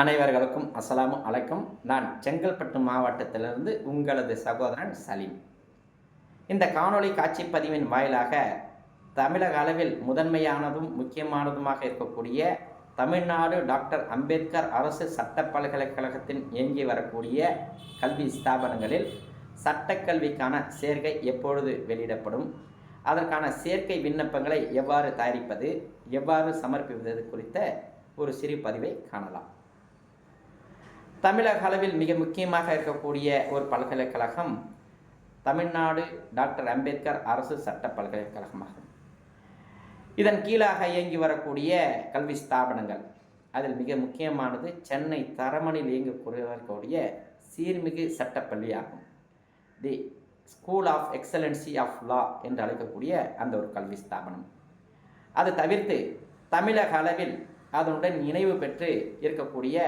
அனைவர்களுக்கும் அசலாமும் அலைக்கும். நான் செங்கல்பட்டு மாவட்டத்திலிருந்து உங்களது சகோதரன் சலீம். இந்த காணொளி காட்சி பதிவின் வாயிலாக தமிழக அளவில் முதன்மையானதும் முக்கியமானதுமாக இருக்கக்கூடிய தமிழ்நாடு டாக்டர் அம்பேத்கர் அரசு சட்ட பல்கலைக்கழகத்தின் இயங்கி வரக்கூடிய கல்வி ஸ்தாபனங்களில் சட்டக்கல்விக்கான சேர்க்கை எப்பொழுது வெளியிடப்படும்? அதற்கான சேர்க்கை விண்ணப்பங்களை எவ்வாறு தயாரிப்பது? எவ்வாறு சமர்ப்பிப்பது குறித்த ஒரு சிறு பதிவை காணலாம். தமிழக அளவில் மிக முக்கியமாக இருக்கக்கூடிய ஒரு பல்கலைக்கழகம் தமிழ்நாடு டாக்டர் அம்பேத்கர் அரசு சட்ட பல்கலைக்கழகமாகும். இதன் கீழாக இயங்கி வரக்கூடிய கல்வி ஸ்தாபனங்கள். அதில் மிக முக்கியமானது சென்னை தரமணில் இயங்கக்கூடிய சீர்மிகு சட்டப்பள்ளி ஆகும் the school of excellency of law என்று அழைக்கக்கூடிய அந்த ஒரு கல்வி ஸ்தாபனம். அது தவிர்த்து தமிழக அளவில் அதனுடன் இணைவு பெற்று இருக்கக்கூடிய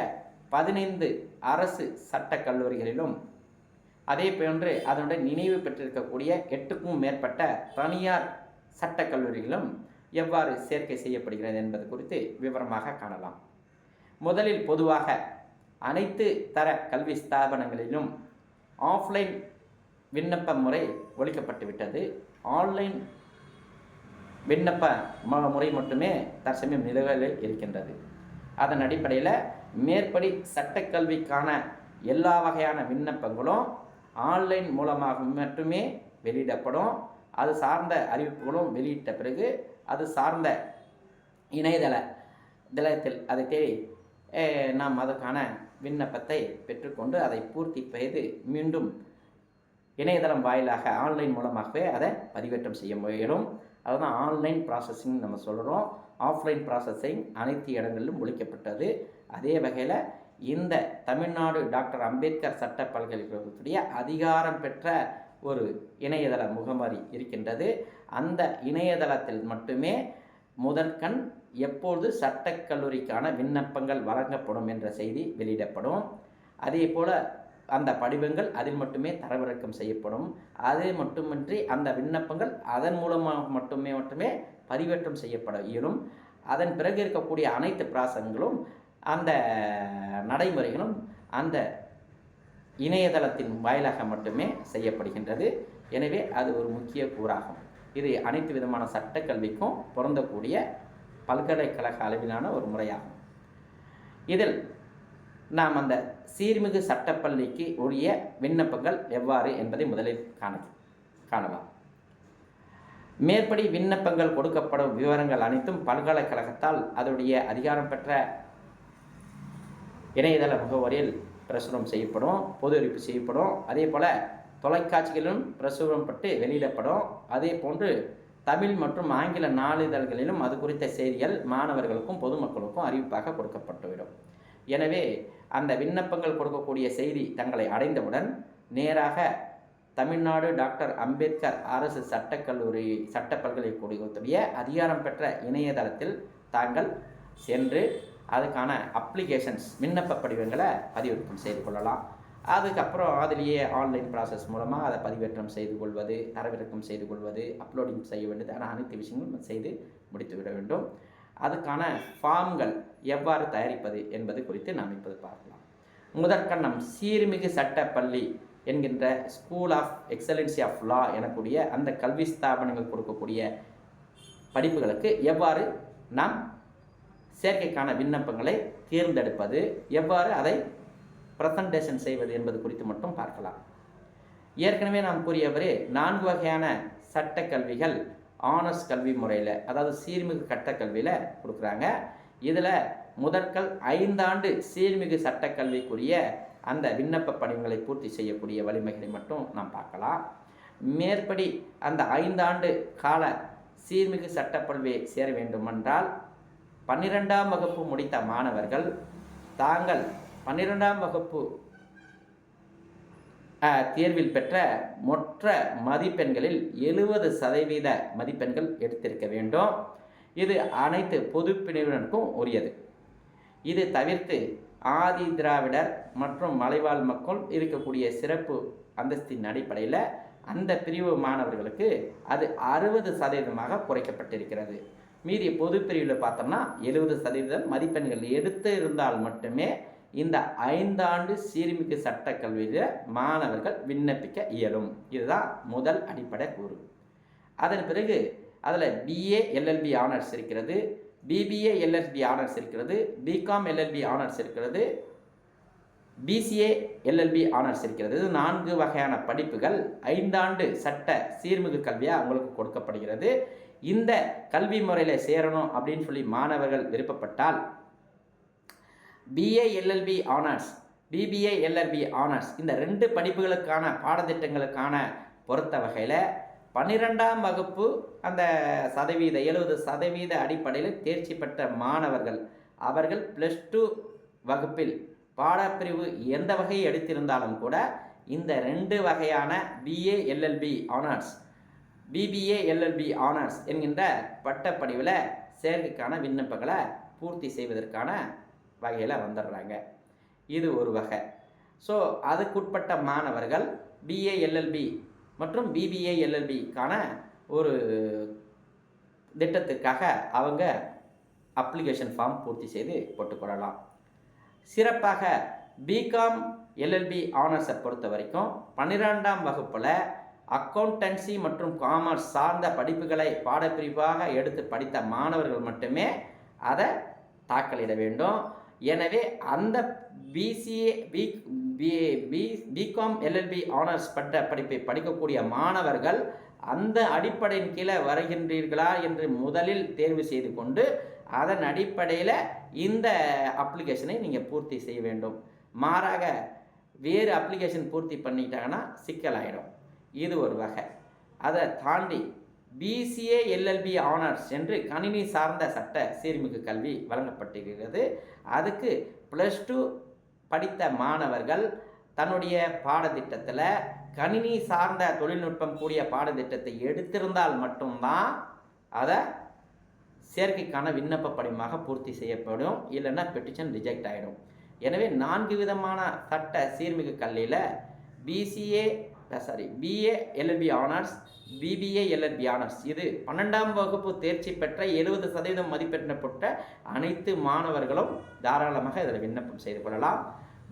பதினைந்து அரசு சட்டக் கல்லூரிகளிலும் அதே போன்று அதனுடைய நினைவு பெற்றிருக்கக்கூடிய எட்டுக்கும் மேற்பட்ட தனியார் சட்டக் கல்லூரிகளும் எவ்வாறு சேர்க்கை செய்யப்படுகிறது என்பது குறித்து விவரமாக காணலாம். முதலில் பொதுவாக அனைத்து தர கல்வி ஸ்தாபனங்களிலும் ஆஃப்லைன் விண்ணப்ப முறை ஒழிக்கப்பட்டுவிட்டது. ஆன்லைன் விண்ணப்ப முறை மட்டுமே தற்சமயம் நிலவில் இருக்கின்றது. அதன் அடிப்படையில் மேற்படி சட்டக்கல்விக்கான எல்லா வகையான விண்ணப்பங்களும் ஆன்லைன் மூலமாக மட்டுமே வெளியிடப்படும். அது சார்ந்த அறிவிப்புகளும் வெளியிட்ட பிறகு அது சார்ந்த இணையதள தளத்தில் அதை தேடி நாம் அதற்கான விண்ணப்பத்தை பெற்றுக்கொண்டு அதை பூர்த்தி செய்து மீண்டும் இணையதளம் வாயிலாக ஆன்லைன் மூலமாகவே அதை பதிவேற்றம் செய்ய முயலும். அதுதான் ஆன்லைன் ப்ராசஸிங் நம்ம சொல்கிறோம் ஆஃப்லைன் ப்ராசஸிங் அனைத்து இடங்களிலும் ஒழிக்கப்பட்டது. அதே வகையில் இந்த தமிழ்நாடு டாக்டர் அம்பேத்கர் சட்ட பல்கலைக்கழகத்துடைய அதிகாரம் பெற்ற ஒரு இணையதள முகமரி இருக்கின்றது. அந்த இணையதளத்தில் மட்டுமே முதற்கண் எப்பொழுது சட்டக்கல்லூரிக்கான விண்ணப்பங்கள் வழங்கப்படும் என்ற செய்தி வெளியிடப்படும். அதே போல் அந்த படிவங்கள் அதில் மட்டுமே தரவிறக்கம் செய்யப்படும். அது மட்டுமின்றி அந்த விண்ணப்பங்கள் அதன் மூலமாக மட்டுமே மட்டுமே பதிவேற்றம் செய்யப்பட இயலும். அதன் பிறகு இருக்கக்கூடிய அனைத்து பிராசங்களும் அந்த நடைமுறைகளும் அந்த இணையதளத்தின் வாயிலாக மட்டுமே செய்யப்படுகின்றது. எனவே அது ஒரு முக்கிய கூறாகும். இது அனைத்து விதமான சட்டக்கல்விக்கும் பொருந்தக்கூடிய பல்கலைக்கழக அளவிலான ஒரு முறையாகும். இதில் நாம் அந்த சீர்மிகு சட்டப்பள்ளிக்கு உரிய விண்ணப்பங்கள் எவ்வாறு என்பதை முதலில் காண காணலாம். மேற்படி விண்ணப்பங்கள் கொடுக்கப்படும் விவரங்கள் அனைத்தும் பல்கலைக்கழகத்தால் அதனுடைய அதிகாரம் பெற்ற இணையதள முகவரியில் பிரசுரம் செய்யப்படும் பொது அறிவிப்பு செய்யப்படும். அதே போல் தொலைக்காட்சிகளிலும் பிரசுரம் பட்டு வெளியிடப்படும். அதே போன்று தமிழ் மற்றும் ஆங்கில நாளிதழ்களிலும் அது குறித்த செய்திகள் மாணவர்களுக்கும் பொதுமக்களுக்கும் அறிவிப்பாக கொடுக்கப்பட்டுவிடும். எனவே அந்த விண்ணப்பங்கள் கொடுக்கக்கூடிய செய்தி தங்களை அடைந்தவுடன் நேராக தமிழ்நாடு டாக்டர் அம்பேத்கர் அரசு சட்டக்கல்லூரி சட்ட பல்கலைக்கழகத்துடைய அதிகாரம் பெற்ற இணையதளத்தில் தாங்கள் சென்று அதுக்கான அப்ளிகேஷன்ஸ் விண்ணப்ப படிவங்களை பதிவிறக்கம் செய்து கொள்ளலாம். அதுக்கப்புறம் அதிலேயே ஆன்லைன் ப்ராசஸ் மூலமாக அதை பதிவேற்றம் செய்து கொள்வது தரவிறக்கம் செய்து கொள்வது அப்லோடிங் செய்ய வேண்டியதான அனைத்து விஷயங்களும் செய்து முடித்துவிட வேண்டும். அதுக்கான ஃபார்ம்கள் எவ்வாறு தயாரிப்பது என்பது குறித்து நாம் இப்போது பார்க்கலாம். முதற்கண்ணம் சீர்மிகு சட்ட பள்ளி என்கின்ற school of excellency of law எனக்கூடிய அந்த கல்வி ஸ்தாபனங்கள் கொடுக்கக்கூடிய படிப்புகளுக்கு எவ்வாறு நாம் சேர்க்கைக்கான விண்ணப்பங்களை தேர்ந்தெடுப்பது எவ்வாறு அதை பிரசன்டேஷன் செய்வது என்பது குறித்து மட்டும் பார்க்கலாம். ஏற்கனவே நாம் கூறியவரே நான்கு வகையான சட்ட கல்விகள் ஆனர்ஸ் கல்வி முறையில் அதாவது சீர்மிகு கட்ட கல்வியில் கொடுக்குறாங்க. இதில் முதற்கல் ஐந்தாண்டு சீர்மிகு சட்டக்கல்விக்குரிய அந்த விண்ணப்ப படிவங்களை பூர்த்தி செய்யக்கூடிய வலிமைகளை மட்டும் நாம் பார்க்கலாம். மேற்படி அந்த ஐந்தாண்டு கால சீர்மிகு சட்டப்பல்வியை சேர வேண்டுமென்றால் பன்னிரெண்டாம் வகுப்பு முடித்த மாணவர்கள் தாங்கள் பன்னிரெண்டாம் வகுப்பு தேர்வில் பெற்ற மொற்ற மதிப்பெண்களில் எழுபது சதவீத மதிப்பெண்கள் எடுத்திருக்க வேண்டும். இது அனைத்து பொது பிரிவினருக்கும் உரியது. இது தவிர்த்து ஆதி திராவிடர் மற்றும் மலைவாழ் மக்கள் இருக்கக்கூடிய சிறப்பு அந்தஸ்தின் அடிப்படையில் அந்த பிரிவு மாணவர்களுக்கு அது அறுபது சதவீதமாக குறைக்கப்பட்டிருக்கிறது. மீதி பொது பிரிவில் பார்த்தோம்னா எழுபது சதவீதம் மதிப்பெண்கள் எடுத்து இருந்தால் மட்டுமே இந்த ஐந்தாண்டு சீர்மிகு சட்ட கல்வியில் மாணவர்கள் விண்ணப்பிக்க இயலும். இதுதான் முதல் அடிப்படை கூறு. அதன் பிறகு அதில் பிஏ எல்எல்பி ஆனர்ஸ் இருக்கிறது பிபிஏ எல்எல்பி ஆனர்ஸ் இருக்கிறது பிகாம் எல்எல்பி ஆனர்ஸ் இருக்கிறது பிசிஏ எல்எல்பி ஆனர்ஸ் இருக்கிறது. இது நான்கு வகையான படிப்புகள். ஐந்தாண்டு சட்ட சீர்மிகு கல்வியாக அவங்களுக்கு கொடுக்கப்படுகிறது. இந்த கல்வி முறையில் சேரணும் அப்படின்னு சொல்லி மாணவர்கள் விருப்பப்பட்டால் BA LLB honours BBA LLB honours இந்த ரெண்டு படிப்புகளுக்கான பாடத்திட்டங்களுக்கான பொறுத்த வகையில் பன்னிரெண்டாம் வகுப்பு அந்த சதவீத எழுபது சதவீத அடிப்படையில் தேர்ச்சி பெற்ற மாணவர்கள் அவர்கள் ப்ளஸ் டூ வகுப்பில் பாடப்பிரிவு எந்த வகையை எடுத்திருந்தாலும் கூட இந்த ரெண்டு வகையான BA LLB honours BBA LLB honours என்கின்ற பட்டப்படிவில் சேர்க்கைக்கான விண்ணப்பங்களை பூர்த்தி செய்வதற்கான வகையில் வந்துடுறாங்க. இது ஒரு வகை. ஸோ அதுக்குட்பட்ட மாணவர்கள் பிஏ எல்எல்பி மற்றும் பிபிஏ எல்எல்பிக்கான ஒரு திட்டத்திற்காக அவங்க அப்ளிகேஷன் ஃபார்ம் பூர்த்தி செய்து போட்டுக்கொள்ளலாம். சிறப்பாக பிகாம் எல்எல்பி ஆனர்ஸை பொறுத்த வரைக்கும் பன்னிரெண்டாம் வகுப்பில் அக்கௌண்டன்சி மற்றும் காமர்ஸ் சார்ந்த படிப்புகளை பாடப்பிரிவாக எடுத்து படித்த மாணவர்கள் மட்டுமே அதை தாக்கலிட வேண்டும். எனவே அந்த BCA B B BCom LLB honours பட்ட படிப்பை படிக்கக்கூடிய மாணவர்கள் அந்த அடிப்படையின் கீழே வருகின்றீர்களா என்று முதலில் தேர்வு செய்து கொண்டு அதன் அடிப்படையில் இந்த அப்ளிகேஷனை நீங்கள் பூர்த்தி செய்ய வேண்டும். மாறாக வேறு அப்ளிகேஷன் பூர்த்தி பண்ணிட்டாங்கன்னா சிக்கலாயிடும். இது ஒரு வகை. அதை தாண்டி பிசிஏ எல்எல்பி ஆனர்ஸ் என்று கணினி சார்ந்த சட்ட சீர்மிகு கல்வி வழங்கப்பட்டிருக்கிறது. அதுக்கு ப்ளஸ் டூ படித்த மாணவர்கள் தன்னுடைய பாடத்திட்டத்தில் கணினி சார்ந்த தொழில்நுட்பம் கூடிய பாடத்திட்டத்தை எடுத்திருந்தால் மட்டும்தான் அதை சேர்க்கைக்கான விண்ணப்ப படிமாக பூர்த்தி செய்யப்படும். இல்லைன்னா பெட்டிஷன் ரிஜெக்ட் ஆகிடும் எனவே நான்கு விதமான சட்ட சீர்மிகு கல்வியில் BCA sorry BA LLB honours BBA LLB honours இது பன்னெண்டாம் வகுப்பு தேர்ச்சி பெற்ற எழுபது சதவீதம் மதிப்பெண்ணப்பட்ட அனைத்து மாணவர்களும் தாராளமாக இதில் விண்ணப்பம் செய்து கொள்ளலாம்.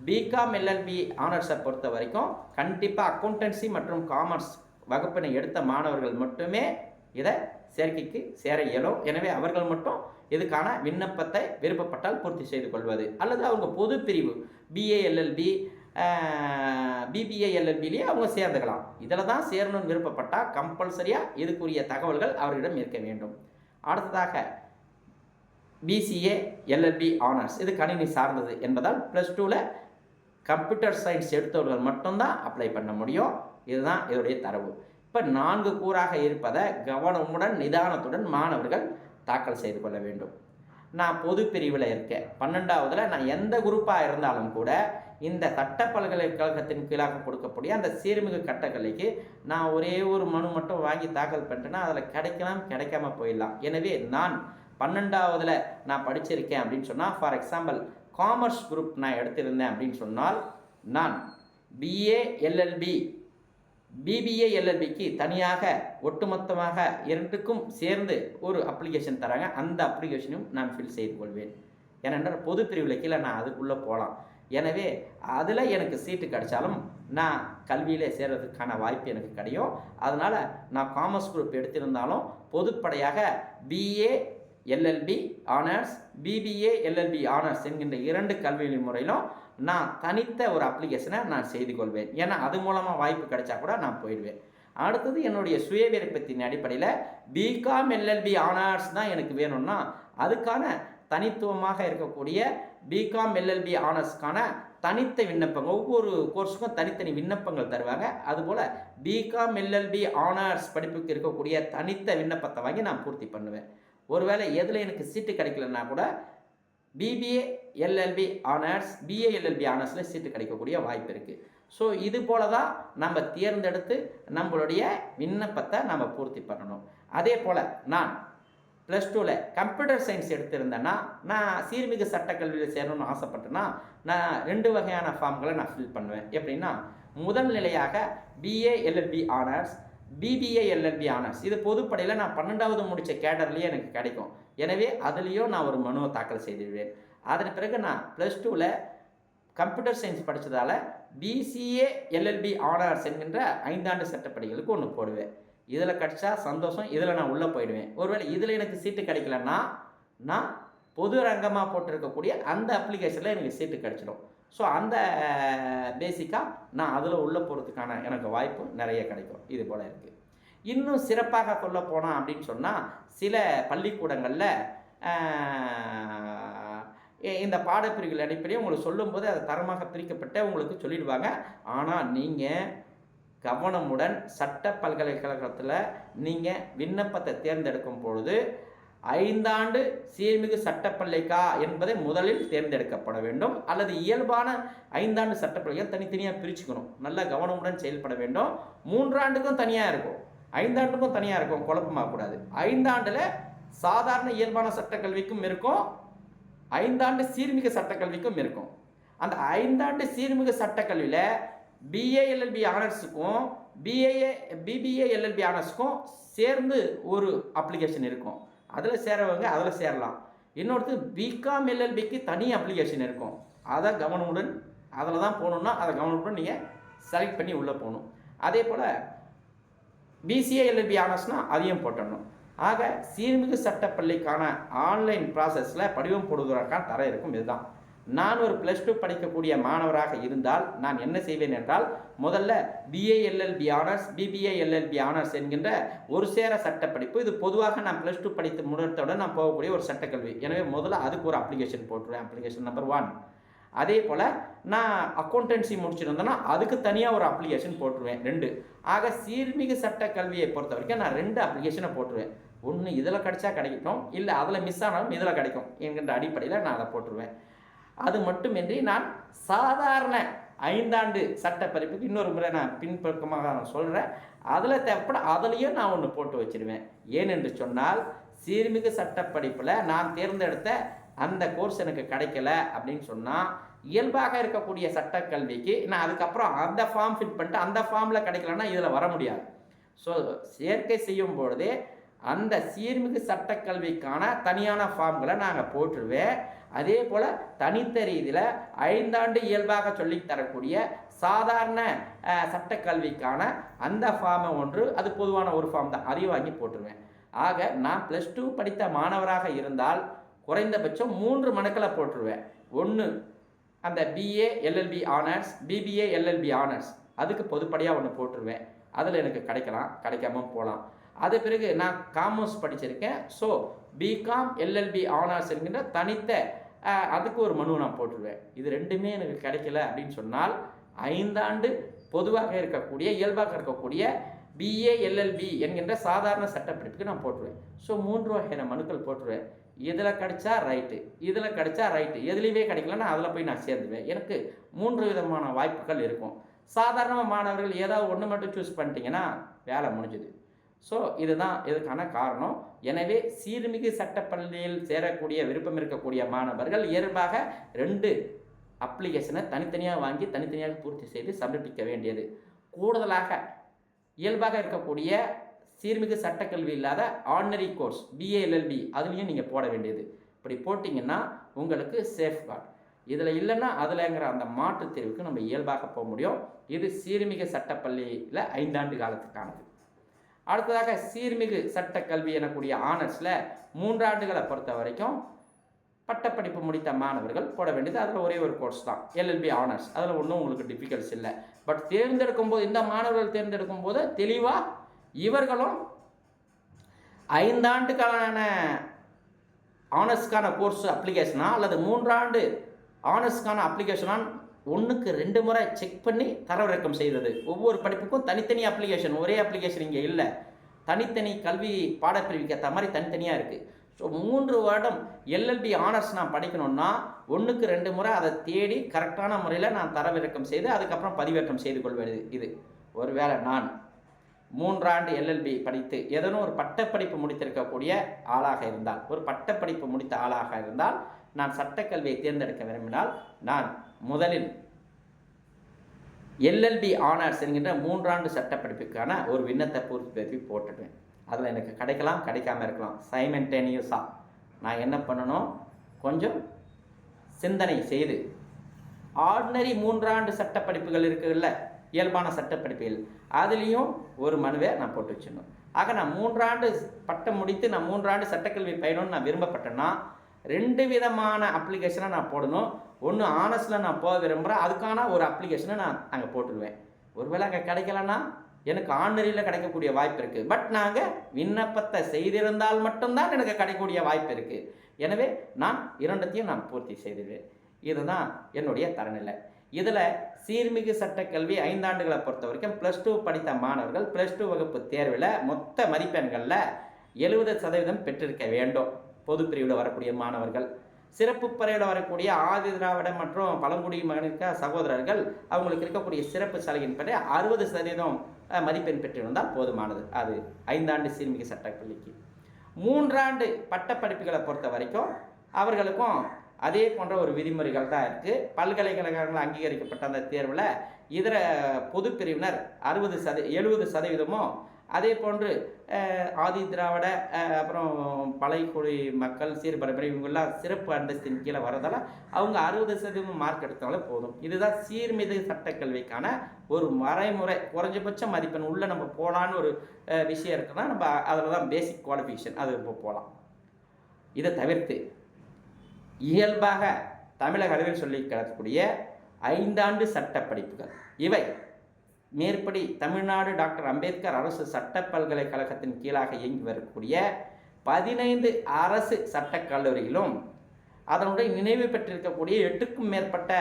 பிகாம் எல்எல்பி ஆனர்ஸை பொறுத்த வரைக்கும் கண்டிப்பாக அக்கௌண்டன்சி மற்றும் காமர்ஸ் வகுப்பினை எடுத்த மாணவர்கள் மட்டுமே இதை சேர்க்கைக்கு சேர இயலும். எனவே அவர்கள் மட்டும் இதுக்கான விண்ணப்பத்தை விருப்பப்பட்டால் பூர்த்தி செய்து கொள்வது. அல்லது அவங்க பொது பிரிவு பிஏஎல்எல்பி பிபிஏ எல்எல்பிலேயே அவங்க சேர்ந்துக்கலாம். இதில் தான் சேரணும்னு விருப்பப்பட்டால் கம்பல்சரியாக இதுக்குரிய தகவல்கள் அவர்களிடம் இருக்க வேண்டும். அடுத்ததாக பிசிஏ எல்எல்பி ஆனர்ஸ் இது கணினி சார்ந்தது என்பதால் ப்ளஸ் டூவில் கம்ப்யூட்டர் சயின்ஸ் எடுத்தவர்கள் மட்டும்தான் அப்ளை பண்ண முடியும். இதுதான் இதோடைய தரவு. இப்போ நான்கு கூறாக இருப்பதை கவனமுடன் நிதானத்துடன் மாணவர்கள் தாக்கல் செய்து கொள்ள வேண்டும். நான் பொது பிரிவில் இருக்கேன். பன்னெண்டாவதில் நான் எந்த குரூப்பாக இருந்தாலும் கூட இந்த சட்ட பல்கலைக்கழகத்தின் கீழாக கொடுக்கக்கூடிய அந்த சீர்மிகு கட்டக்கலைக்கு நான் ஒரே ஒரு மனு மட்டும் வாங்கி தாக்கல் பண்ணிட்டேன்னா அதில் கிடைக்கலாம் கிடைக்காம போயிடலாம். எனவே நான் பன்னெண்டாவதில் நான் படிச்சிருக்கேன் அப்படின்னு சொன்னால் ஃபார் எக்ஸாம்பிள் காமர்ஸ் குரூப் நான் எடுத்திருந்தேன் அப்படின்னு சொன்னால் நான் பிஏ எல்எல்பி பிபிஏ எல்எல்பிக்கு தனியாக ஒட்டுமொத்தமாக இரண்டுக்கும் சேர்ந்து ஒரு அப்ளிகேஷன் தராங்க. அந்த அப்ளிகேஷனும் நான் ஃபில் செய்து கொள்வேன். ஏனென்றால் பொது பிரிவில் கீழே நான் அதுக்குள்ளே போகலாம். எனவே அதில் எனக்கு சீட்டு கிடைச்சாலும் நான் கல்வியில் சேர்றதுக்கான வாய்ப்பு எனக்கு கிடையும். அதனால் நான் காமர்ஸ் குரூப் எடுத்திருந்தாலும் பொதுப்படையாக BA LLB honours BBA LLB honours என்கின்ற இரண்டு கல்வி முறையிலும் நான் தனித்த ஒரு அப்ளிகேஷனை நான் செய்து கொள்வேன். ஏன்னா அது மூலமாக வாய்ப்பு கிடைச்சா கூட நான் போயிடுவேன். அடுத்தது என்னுடைய சுய விருப்பத்தின் அடிப்படையில் பிகாம் எல்எல்பி ஆனர்ஸ் தான் எனக்கு வேணும்னா அதுக்கான தனித்துவமாக இருக்கக்கூடிய பிகாம் எல்எல்பி ஆனர்ஸ்க்கான தனித்த விண்ணப்பங்கள் ஒவ்வொரு கோர்ஸுக்கும் தனித்தனி விண்ணப்பங்கள் தருவாங்க. அதுபோல் பிகாம் எல்எல்பி ஆனர்ஸ் படிப்புக்கு இருக்கக்கூடிய தனித்த விண்ணப்பத்தை வாங்கி நான் பூர்த்தி பண்ணுவேன். ஒருவேளை எதில் எனக்கு சீட்டு கிடைக்கலன்னா கூட BBA LLB honours BA LLB ஆனர்ஸில் seat கிடைக்கக்கூடிய வாய்ப்பு இருக்குது ஸோ இது போல தான் நம்ம தேர்ந்தெடுத்து நம்மளுடைய விண்ணப்பத்தை நம்ம பூர்த்தி பண்ணணும். அதே போல் நான் ப்ளஸ் டூவில் கம்ப்யூட்டர் சயின்ஸ் எடுத்திருந்தேன்னா நான் சீர்மிகு சட்டக்கல்வியில் சேரணும்னு ஆசைப்பட்டேன்னா நான் ரெண்டு வகையான ஃபார்ம்களை நான் ஃபில் பண்ணுவேன். எப்படின்னா முதல் நிலையாக BA LLB honours BBA LLB honours இது பொதுப்படையில் நான் பன்னெண்டாவது முடித்த கேடர்லேயே எனக்கு கிடைக்கும். எனவே அதுலேயும் நான் ஒரு மனுவை தாக்கல் செய்திருவேன் அதன் பிறகு நான் ப்ளஸ் டூவில் கம்ப்யூட்டர் சயின்ஸ் படித்ததால் பிசிஏ எல்எல்பி ஆனர்ஸ் என்கின்ற ஐந்தாண்டு சட்டப்படிகளுக்கு ஒன்று போடுவேன். இதில் கிடச்சா சந்தோஷம் இதில் நான் உள்ளே போயிடுவேன். ஒருவேளை இதில் எனக்கு சீட்டு கிடைக்கலன்னா நான் பொது ரங்கமாக போட்டிருக்கக்கூடிய அந்த அப்ளிகேஷனில் எனக்கு சீட்டு கிடச்சிடும். ஸோ அந்த பேசிக்காக நான் அதில் உள்ளே போகிறதுக்கான எனக்கு வாய்ப்பு நிறைய கிடைக்கும். இது போல் இருக்குது இன்னும் சிறப்பாக சொல்ல போனால் அப்படின்னு சொன்னால் சில பள்ளிக்கூடங்களில் இந்த பாடப்பிரிவுகள் அடிப்படையில் உங்களுக்கு சொல்லும்போது அது தரமாக பிரிக்கப்பட்ட உங்களுக்கு சொல்லிடுவாங்க. ஆனால் நீங்கள் கவனமுடன் சட்ட பல்கலைக்கழகத்தில் நீங்கள் விண்ணப்பத்தை தேர்ந்தெடுக்கும் பொழுது ஐந்தாண்டு சீர்மிகு சட்டப்பள்ளிக்கா என்பதை முதலில் தேர்ந்தெடுக்கப்பட வேண்டும் அல்லது இயல்பான ஐந்தாண்டு சட்டப்பள்ளிகள் தனித்தனியாக பிரிச்சுக்கணும். நல்ல கவனமுடன் செயல்பட வேண்டும். மூன்றாண்டுக்கும் தனியாக இருக்கும். ஐந்தாண்டுக்கும் தனியாக இருக்கும். குழப்பமாகக்கூடாது ஐந்தாண்டில் சாதாரண இயல்பான சட்டக்கல்விக்கும் இருக்கும். ஐந்தாண்டு சீர்மிகு சட்டக்கல்விக்கும் இருக்கும். அந்த ஐந்தாண்டு சீர்மிகு சட்டக்கல்வியில் பிஏ எல்எல்பி ஆனர்ஸுக்கும் பிஏஏ பிபிஏ எல்எல்பி ஆனர்ஸுக்கும் சேர்ந்து ஒரு அப்ளிகேஷன் இருக்கும். அதில் சேரவங்க அதில் சேரலாம். இன்னொருத்து பிகாம் எல்எல்பிக்கு தனி அப்ளிகேஷன் இருக்கும். அதை கவனமுடன் அதில் தான் போகணுன்னா அதை கவனமுடன் நீங்கள் செலக்ட் பண்ணி உள்ளே போகணும். அதே போல் பிசிஏ எல்எல்பி ஆனர்ஸ்னால் அதையும் போட்டணும். ஆக சீர்மிகு சட்டப்பள்ளிக்கான ஆன்லைன் ப்ராசஸில் படிவம் போடுவதற்கான தர இருக்கும் இதுதான். நான் ஒரு ப்ளஸ் டூ படிக்கக்கூடிய மாணவராக இருந்தால் நான் என்ன செய்வேன் என்றால் முதல்ல பிஏஎல்எல்பி ஆனர்ஸ் பிபிஏஎல்எல்பி ஆனர்ஸ் என்கின்ற ஒரு சேர சட்டப்படிப்பு. இது பொதுவாக நான் ப்ளஸ் டூ படித்து முடித்தவுடன் நான் போகக்கூடிய ஒரு சட்டக்கல்வி. எனவே முதல்ல அதுக்கு ஒரு அப்ளிகேஷன் போட்டுருவேன் அப்ளிகேஷன் நம்பர் ஒன் அதே போல் நான் அக்கௌண்டன்சி முடிச்சிருந்தேன்னா அதுக்கு தனியாக ஒரு அப்ளிகேஷன் போட்டுருவேன் ரெண்டு. ஆக சீர்மிகு சட்ட கல்வியை பொறுத்த வரைக்கும் நான் ரெண்டு அப்ளிகேஷனை போட்டுருவேன். ஒன்று இதில் கிடைச்சா கிடைக்கட்டும் இல்லை அதில் மிஸ் ஆனாலும் இதில் கிடைக்கும் என்கின்ற அடிப்படையில் நான் அதை போட்டுருவேன். அது மட்டுமின்றி நான் சாதாரண ஐந்தாண்டு சட்டப்படிப்புக்கு இன்னொரு முறை நான் பின்பக்கமாக நான் சொல்கிறேன் அதில் தேவைப்பட அதுலேயும் நான் ஒன்று போட்டு வச்சிருவேன். ஏனென்று சொன்னால் சீர்மிகு சட்டப்படிப்பில் நான் தேர்ந்தெடுத்த அந்த கோர்ஸ் எனக்கு கிடைக்கல அப்படின்னு சொன்னால் இயல்பாக இருக்கக்கூடிய சட்டக்கல்விக்கு நான் அதுக்கப்புறம் அந்த ஃபார்ம் ஃபில் பண்ணிட்டு அந்த ஃபார்மில் கிடைக்கலன்னா இதில் வர முடியாது. ஸோ சேர்க்கை செய்யும் பொழுதே அந்த சீர்மிகு சட்டக்கல்விக்கான தனியான ஃபார்ம்களை நாங்கள் போட்டுருவேன். அதே போல் தனித்த ரீதியில் ஐந்தாண்டு இயல்பாக சொல்லி தரக்கூடிய சாதாரண சட்டக்கல்விக்கான அந்த ஃபார்மை ஒன்று அது பொதுவான ஒரு ஃபார்ம் தான். அதையும் வாங்கி போட்டுருவேன். ஆக நான் ப்ளஸ் டூ படித்த மாணவராக இருந்தால் குறைந்தபட்சம் மூன்று மனுக்களை போட்டுருவேன். ஒன்று அந்த BA LLB honours BBA LLB honours அதுக்கு பொதுப்படியாக ஒன்று போட்டுருவேன். அதில் எனக்கு கிடைக்கலாம். கிடைக்காம போகலாம் அது பிறகு நான் காமர்ஸ் படிச்சிருக்கேன். ஸோ பிகாம் எல்எல்பி ஆனர்ஸ் என்கின்ற தனித்த அதுக்கு ஒரு மனு நான் போட்டுருவேன். இது ரெண்டுமே எனக்கு கிடைக்கல அப்படின்னு சொன்னால் ஐந்தாண்டு பொதுவாக இருக்கக்கூடிய இயல்பாக இருக்கக்கூடிய பிஏ எல்எல்பி என்கின்ற சாதாரண சட்டப்பிடிப்புக்கு நான் போட்டுருவேன். ஸோ மூன்று வகையான மனுக்கள் போட்டுருவேன். இதில் கிடைச்சா ரைட்டு இதில் கிடைச்சா ரைட்டு எதுலேயுமே கிடைக்கலன்னா அதில் போய் நான் சேர்ந்துவேன் எனக்கு மூன்று விதமான வாய்ப்புகள் இருக்கும். சாதாரண மாணவர்கள் ஏதாவது ஒன்று மட்டும் சூஸ் பண்ணிட்டீங்கன்னா வேலை முடிஞ்சுது. ஸோ இதுதான் இதுக்கான காரணம். எனவே சீர்மிகு சட்டப்பள்ளியில் சேரக்கூடிய விருப்பம் இருக்கக்கூடிய மாணவர்கள் இயல்பாக ரெண்டு அப்ளிகேஷனை தனித்தனியாக வாங்கி தனித்தனியாக பூர்த்தி செய்து சமர்ப்பிக்க வேண்டியது. கூடுதலாக இயல்பாக இருக்கக்கூடிய சீர்மிகு சட்டக்கல்வி இல்லாத ஆர்டினரி கோர்ஸ் பிஏஎல்எல்பி அதுலேயும் நீங்கள் போட வேண்டியது. இப்படி போட்டிங்கன்னா உங்களுக்கு சேஃப்கார்டு இதில் இல்லைன்னா அதில்ங்கிற அந்த மாற்றுத் தேர்வுக்கு நம்ம இயல்பாக போக முடியும். இது சீர்மிகு சட்டப்பள்ளியில் ஐந்தாண்டு காலத்துக்கானது. அடுத்ததாக சீர்மிகு சட்ட கல்வி எனக்கூடிய ஆனர்ஸில் மூன்றாண்டுகளை பொறுத்த வரைக்கும் பட்டப்படிப்பு முடித்த மாணவர்கள் போட வேண்டியது. அதில் ஒரே ஒரு கோர்ஸ் தான் எல்எல்பி ஆனர்ஸ் அதில் ஒன்றும் உங்களுக்கு டிஃபிகல்ட்ஸ் இல்லை. பட் தேர்ந்தெடுக்கும் போது இந்த மாணவர்கள் தேர்ந்தெடுக்கும் போது தெளிவாக இவர்களும் ஐந்தாண்டுக்கான ஆனர்ஸ்க்கான கோர்ஸ் அப்ளிகேஷனா அல்லது மூன்றாண்டு ஆனர்ஸ்க்கான அப்ளிகேஷனான் ஒன்றுக்கு ரெண்டு முறை செக் பண்ணி தரவிறக்கம் செய்தது. ஒவ்வொரு படிப்புக்கும் தனித்தனி அப்ளிகேஷன் ஒரே அப்ளிகேஷன் இங்கே இல்லை. தனித்தனி கல்வி பாடப்பிரிவுக்கு ஏற்ற மாதிரி தனித்தனியாக இருக்குது ஸோ மூன்று வருடம் எல்எல்பி ஆனர்ஸ் நான் படிக்கணும்னா ஒன்றுக்கு ரெண்டு முறை அதை தேடி கரெக்டான முறையில் நான் தரவிறக்கம் செய்து அதுக்கப்புறம் பதிவேற்றம் செய்து கொள்வது இது. ஒருவேளை நான் மூன்றாண்டு எல்எல்பி படித்து ஏதேனும் ஒரு பட்டப்படிப்பு முடித்திருக்கக்கூடிய ஆளாக இருந்தால் ஒரு பட்டப்படிப்பு முடித்த ஆளாக இருந்தால் நான் சட்டக்கல்வியை தேர்ந்தெடுக்க விரும்பினால் நான் முதலில் எல்எல்பி ஆனர்ஸ் என்கின்ற மூன்றாண்டு சட்டப்படிப்புக்கான ஒரு விண்ணத்தை பூர்த்தி போட்டுட்டேன். அதில் எனக்கு கிடைக்கலாம் கிடைக்காம இருக்கலாம். சைமன்டேனியஸாக நான் என்ன பண்ணணும்? கொஞ்சம் சிந்தனை செய்து ஆர்டினரி மூன்றாண்டு சட்ட படிப்புகள் இருக்குல்ல இயல்பான சட்டப்படிப்புகள் அதுலேயும் ஒரு மனுவை நான் போட்டு வச்சிடணும். ஆக நான் மூன்றாண்டு பட்டம் முடித்து நான் மூன்றாண்டு சட்டக்கல்வி பயிலணும்னு நான் விரும்பப்பட்டேன்னா ரெண்டு விதமான அப்ளிகேஷனை நான் போடணும். ஒன்று ஆனஸ்டில் நான் போக விரும்புகிறேன் அதுக்கான ஒரு அப்ளிகேஷனை நான் அங்கே போட்டுருவேன். ஒருவேளை அங்கே கிடைக்கலன்னா எனக்கு ஆன்லைனில் கிடைக்கக்கூடிய வாய்ப்பு இருக்குது பட் நாங்கள் விண்ணப்பத்தை செய்திருந்தால் மட்டும்தான் எனக்கு கிடைக்கக்கூடிய வாய்ப்பு இருக்குது எனவே நான் இரண்டத்தையும் நான் பூர்த்தி செய்திருவேன் இதுதான் என்னுடைய தரநிலை. இதில் சீர்மிகு சட்டக்கல்வி ஐந்தாண்டுகளை பொறுத்த வரைக்கும் ப்ளஸ் டூ படித்த மாணவர்கள் ப்ளஸ் டூ வகுப்பு தேர்வில் மொத்த மதிப்பெண்களில் எழுபது சதவீதம் பெற்றிருக்க வேண்டும். பொது பிரிவில் வரக்கூடிய மாணவர்கள். சிறப்பு பறையில் வரக்கூடிய ஆதி திராவிட மற்றும் பழங்குடி மகனிக்க சகோதரர்கள் அவங்களுக்கு இருக்கக்கூடிய சிறப்பு சலுகையின் பெற அறுபது சதவீதம் மதிப்பெண் பெற்றிருந்தால் போதுமானது. அது ஐந்தாண்டு சீர்மிகு சட்டப்பள்ளிக்கு. மூன்றாண்டு பட்டப்படிப்புகளை பொறுத்த வரைக்கும் அவர்களுக்கும் அதே போன்ற ஒரு விதிமுறைகள் தான் இருக்குது பல்கலைக்கழகங்கள் அங்கீகரிக்கப்பட்ட அந்த தேர்வில் இதர பொது பிரிவினர் அறுபது சத எழுபது சதவீதமும் அதே போன்று ஆதி திராவிட அப்புறம் பழையகுடி மக்கள் சீர்பரம்பரை இவங்கெல்லாம் சிறப்பு அந்தஸ்தின் கீழே வரதால அவங்க அறுபது சதவீதம் மார்க் எடுத்தாலும் போதும். இதுதான் சீர்மிகு சட்டக்கல்விக்கான ஒரு மறைமுறை குறைஞ்சபட்ச மதிப்பெண் உள்ளே நம்ம போகலான்னு ஒரு விஷயம் இருக்குன்னா நம்ம அதில் தான் பேசிக் குவாலிஃபிகேஷன் அது இப்போ போகலாம் இதை தவிர்த்து இயல்பாக தமிழக அளவில் சொல்லி கிடக்கக்கூடிய ஐந்தாண்டு சட்ட படிப்புகள் இவை மேற்படி தமிழ்நாடு டாக்டர் அம்பேத்கர் அரசு சட்ட பல்கலைக்கழகத்தின் கீழாக இயங்கி வரக்கூடிய பதினைந்து அரசு சட்டக் கல்லூரியிலும் அதனுடைய நினைவு பெற்றிருக்கக்கூடிய எட்டுக்கும் மேற்பட்ட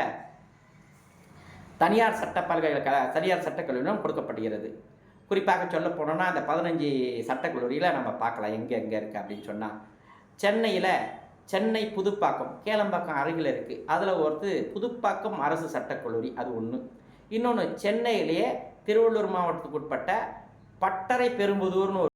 தனியார் சட்ட பல்கலைக்கழக தனியார் சட்டக்கல்லூரியிலும் கொடுக்கப்படுகிறது. குறிப்பாக சொல்ல போனோம்னா அந்த பதினஞ்சு சட்டக்கல்லூரியில் நம்ம பார்க்கலாம் எங்கே எங்கே இருக்குது அப்படின்னு சொன்னால் சென்னையில் சென்னை புதுப்பாக்கம் கேளம்பாக்கம் அருகில் இருக்குது அதில் ஒருத்து புதுப்பாக்கம் அரசு சட்டக்கல்லூரி அது ஒன்று இன்னொன்று சென்னையிலேயே திருவள்ளூர் மாவட்டத்துக்கு உட்பட்ட பட்டறை பெரும்புதூர்னு ஒரு